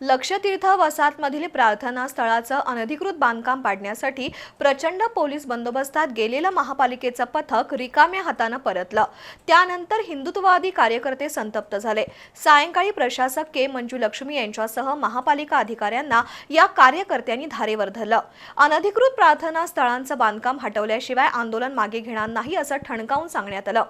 लक्षतीर्थ वसाहतमधील प्रार्थना स्थळाचं अनधिकृत बांधकाम पाडण्यासाठी प्रचंड पोलीस बंदोबस्तात गेलेलं महापालिकेचं पथक रिकाम्या हातानं परतलं. त्यानंतर हिंदुत्ववादी कार्यकर्ते संतप्त झाले. सायंकाळी प्रशासक के. मंजू लक्ष्मी यांच्यासह महापालिका अधिकाऱ्यांना या कार्यकर्त्यांनी धारेवर धरलं. अनधिकृत प्रार्थना स्थळांचं बांधकाम हटवल्याशिवाय आंदोलन मागे घेणार नाही असं ठणकावून सांगण्यात आलं.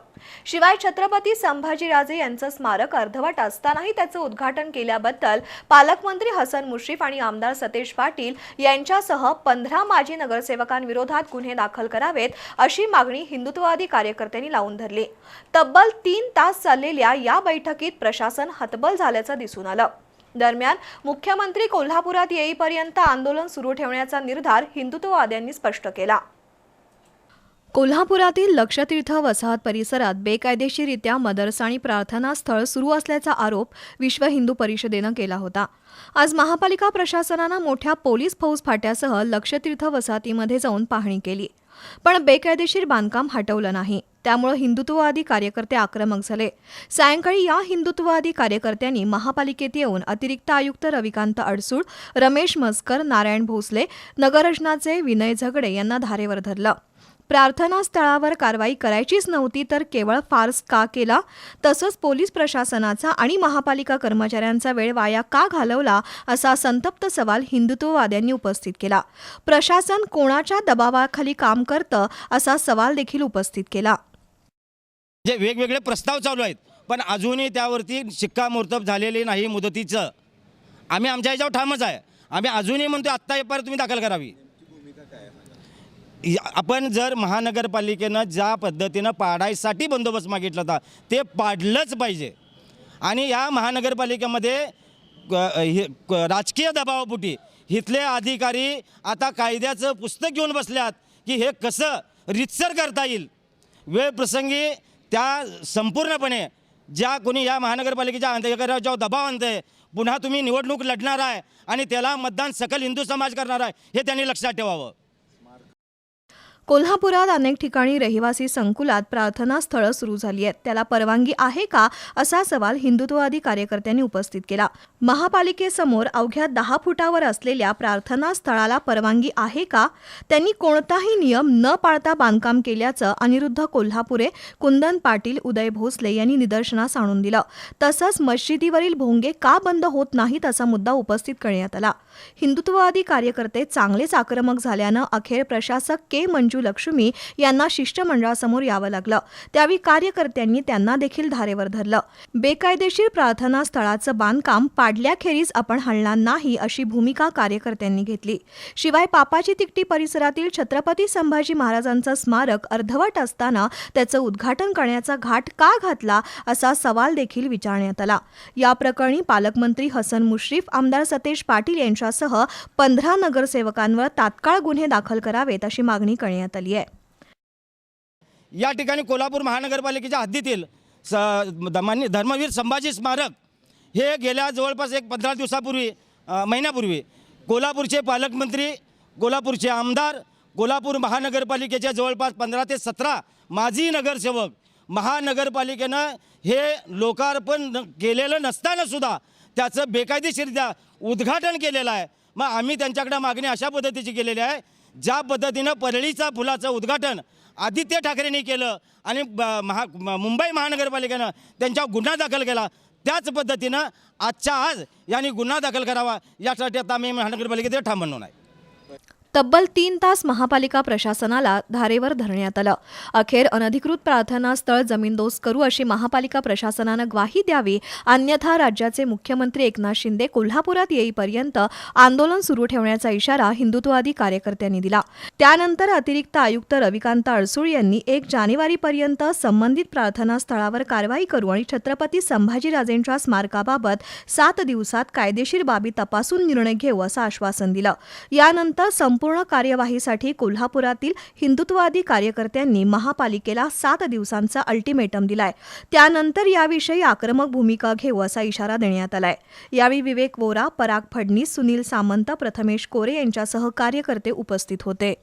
शिवाय छत्रपती संभाजीराजे यांचं स्मारक अर्धवट असतानाही त्याचं उद्घाटन केल्याबद्दल पालकमंत्री हसन मुश्रीफ आणि आमदार सतेज पाटील यांच्यासह पंधरा माजी नगरसेवकांविरोधात गुन्हे दाखल करावेत अशी मागणी हिंदुत्ववादी कार्यकर्त्यांनी लावून धरली. तब्बल तीन तास चाललेल्या या बैठकीत प्रशासन हतबल झाल्याचं दिसून आलं. दरम्यान मुख्यमंत्री कोल्हापुरात येईपर्यंत आंदोलन सुरू ठेवण्याचा निर्धार हिंदुत्ववाद्यांनी स्पष्ट केला. कोल्हापुरातील लक्षतीर्थ वसाहत परिसरात बेकायदेशीरित्या मदरसा आणि प्रार्थना स्थळ सुरू असल्याचा आरोप विश्व हिंदू परिषदेनं केला होता. आज महापालिका प्रशासनानं मोठ्या पोलीस फौजफाट्यासह लक्षतीर्थ वसाहतीमध्ये जाऊन पाहणी केली. पण बेकायदेशीर बांधकाम हटवलं नाही. त्यामुळे हिंदुत्ववादी कार्यकर्ते आक्रमक झाले. सायंकाळी या हिंदुत्ववादी कार्यकर्त्यांनी महापालिकेत येऊन अतिरिक्त आयुक्त रविकांत अडसूळ रमेश मस्कर नारायण भोसले नगररचनाचे विनय झगडे यांना धारेवर धरलं. प्रार्थनास्थळावर कारवाई करायचीच नव्हती तर केवळ फार्स का केला? तसंच पोलीस प्रशासनाचा आणि महापालिका कर्मचाऱ्यांचा वेळ वाया का घालवला असा संतप्त सवाल हिंदुत्ववाद्यांनी उपस्थित केला. प्रशासन कोणाच्या दबावाखाली काम करतं असा सवाल देखील उपस्थित केला. जे वेगवेगळे प्रस्ताव चालू आहेत पण अजूनही त्यावरती शिक्कामोर्तब झालेले नाही मुदतीचं. आम्ही आमच्या ह्याच्यावर ठामच आहे. आम्ही अजूनही म्हणतो आत्ता येपर्यंत तुम्ही दाखल करावी. आपण जर महानगरपालिकेनं ज्या पद्धतीनं पाडायसाठी बंदोबस्त मागितला होता ते पाडलंच पाहिजे. आणि या महानगरपालिकेमध्ये क- हे क- राजकीय दबावापुटी इथले अधिकारी आता कायद्याचं पुस्तक घेऊन बसल्यात की हे कसं रितसर करता येईल. वेळ प्रसंगी त्या संपूर्णपणे ज्या कोणी या महानगरपालिकेच्या अधिकाऱ्यावर दबाव आणते पुन्हा तुम्ही निवडणूक लढणार आहे आणि त्याला मतदान सकल हिंदू समाज करणार आहे हे त्यांनी लक्षात ठेवावं. कोल्हापुरात अनेक ठिकाणी रहिवासी संकुलात प्रार्थना स्थळं सुरू झाली आहेत. त्याला परवानगी आहे का असा सवाल हिंदुत्ववादी कार्यकर्त्यांनी उपस्थित केला. महापालिकेसमोर अवघ्या दहा फुटावर असलेल्या प्रार्थना स्थळाला परवानगी आहे का? त्यांनी कोणताही नियम न पाळता बांधकाम केल्याचं अनिरुद्ध कोल्हापुरे कुंदन पाटील उदय भोसले यांनी निदर्शनास आणून दिलं. तसंच मशिदीवरील भोंगे का बंद होत नाहीत असा मुद्दा उपस्थित करण्यात आला. हिंदुत्ववादी कार्यकर्ते चांगलेच आक्रमक झाल्यानं अखेर प्रशासक के. मंजू लक्ष्मी यांना शिष्टमंडळासमोर यावं लागलं. त्यावेळी कार्यकर्त्यांनी त्यांना देखील धारेवर धरलं. बेकायदेशीर प्रार्थना स्थळाचं बांधकाम पाडल्याखेरीज आपण हलणार नाही अशी भूमिका कार्यकर्त्यांनी घेतली. शिवाय पापाची तिकटी परिसरातील छत्रपती संभाजी महाराजांचं स्मारक अर्धवट असताना त्याचं उद्घाटन करण्याचा घाट का घातला असा सवाल देखील विचारण्यात आला. या प्रकरणी पालकमंत्री हसन मुश्रीफ आमदार सतेज पाटील यांच्यासह पंधरा नगरसेवकांवर तात्काळ गुन्हे दाखल करावेत अशी मागणी करण्यात आली आहे. या ठिकाणी कोल्हापूर महानगरपालिकेच्या हद्दीतील स मान्य धर्मवीर संभाजी स्मारक हे गेल्या जवळपास एक पंधरा दिवसापूर्वी महिन्यापूर्वी कोल्हापूरचे पालकमंत्री कोल्हापूरचे आमदार कोल्हापूर महानगरपालिकेच्या जवळपास पंधरा ते सतरा माजी नगरसेवक महानगरपालिकेनं हे लोकार्पण केलेलं नसताना सुद्धा त्याचं बेकायदेशीरित्या उद्घाटन केलेलं आहे. मग आम्ही त्यांच्याकडे मागणी अशा पद्धतीची केलेली आहे ज्या पद्धतीनं परळीचा फुलाचं उद्घाटन आदित्य ठाकरेंनी केलं आणि ब- महा मुंबई महानगरपालिकेनं त्यांच्यावर गुन्हा दाखल केला त्याच पद्धतीनं आजच्या आज यांनी गुन्हा दाखल करावा यासाठी आता आम्ही महानगरपालिकेत ठाम म्हणून आहे तब्बल तीन तास महापालिका प्रशासनाला धारेवर धरण्यात आलं. अखेर अनधिकृत प्रार्थना स्थळ जमीनदोस्त करू अशी महापालिका प्रशासनानं ग्वाही द्यावी अन्यथा राज्याचे मुख्यमंत्री एकनाथ शिंदे कोल्हापुरात येईपर्यंत आंदोलन सुरू ठेवण्याचा इशारा हिंदुत्ववादी कार्यकर्त्यांनी दिला. त्यानंतर अतिरिक्त आयुक्त रविकांत अडसूळ यांनी एक जानेवारीपर्यंत संबंधित प्रार्थना स्थळावर कारवाई करू आणि छत्रपती संभाजीराजेंच्या स्मारकाबाबत सात दिवसात कायदेशीर बाबी तपासून निर्णय घेऊ असं आश्वासन दिलं. यानंतर संपूर्ण कार्यवाहीसाठी कोल्हापुरातील हिंदुत्ववादी कार्यकर्त्यांनी महापालिकेला सात दिवसांचा अल्टिमेटम दिलाय. त्यानंतर याविषयी आक्रमक भूमिका घेऊ असा इशारा देण्यात आलाय. यावेळी विवेक वोरा पराग फडणीस सुनील सामंत प्रथमेश कोरे यांच्यासह कार्यकर्ते उपस्थित होते.